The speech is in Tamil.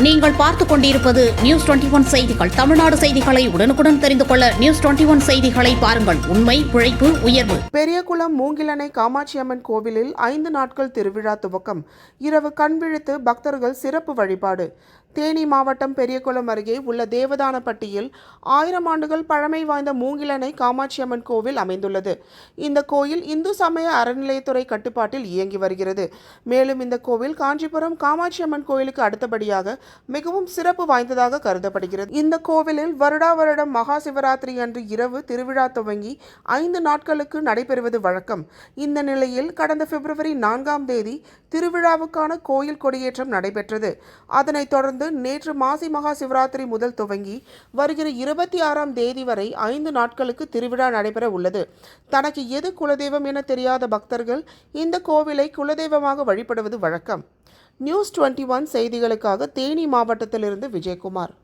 நீங்கள் பார்த்துக் கொண்டிருப்பது நியூஸ் டுவெண்டி ஒன் செய்திகள். தமிழ்நாடு செய்திகளை உடனுக்குடன் தெரிந்து கொள்ள நியூஸ் டுவெண்டி ஒன் செய்திகளை பாருங்கள். உண்மை உழைப்பு உயர்வு. பெரியகுளம் மூங்கிலணை காமாட்சியம்மன் கோவிலில் ஐந்து நாட்கள் திருவிழா துவக்கம். இரவு கண்விழித்து பக்தர்கள் சிறப்பு வழிபாடு. தேனி மாவட்டம் பெரியகுளம் அருகே உள்ள தேவதானப்பட்டியில் ஆயிரம் ஆண்டுகள் பழமை வாய்ந்த மூங்கிலனை காமாட்சியம்மன் கோவில் அமைந்துள்ளது. இந்த கோயில் இந்து சமய அறநிலையத்துறை கட்டுப்பாட்டில் இயங்கி வருகிறது. மேலும் இந்த கோவில் காஞ்சிபுரம் காமாட்சியம்மன் கோயிலுக்கு அடுத்தபடியாக மிகவும் சிறப்பு வாய்ந்ததாக கருதப்படுகிறது. இந்த கோவிலில் வருடா வருடம் மகா சிவராத்திரி அன்று இரவு திருவிழா துவங்கி ஐந்து நாட்களுக்கு நடைபெறுவது வழக்கம். இந்த நிலையில் கடந்த பிப்ரவரி நான்காம் தேதி திருவிழாவுக்கான கோயில் கொடியேற்றம் நடைபெற்றது. அதனைத் தொடர்ந்து நேற்று மாசி மகா சிவராத்திரி முதல் துவங்கி வருகிற இருபத்தி ஆறாம் தேதி வரை ஐந்து நாட்களுக்கு திருவிழா நடைபெற உள்ளது. தனக்கு எது குலதெய்வம் என தெரியாத பக்தர்கள் இந்த கோவிலை குலதெய்வமாக வழிபடுவது வழக்கம். நியூஸ் டுவெண்ட்டி ஒன் செய்திகளுக்காக தேனி மாவட்டத்திலிருந்து விஜயகுமார்.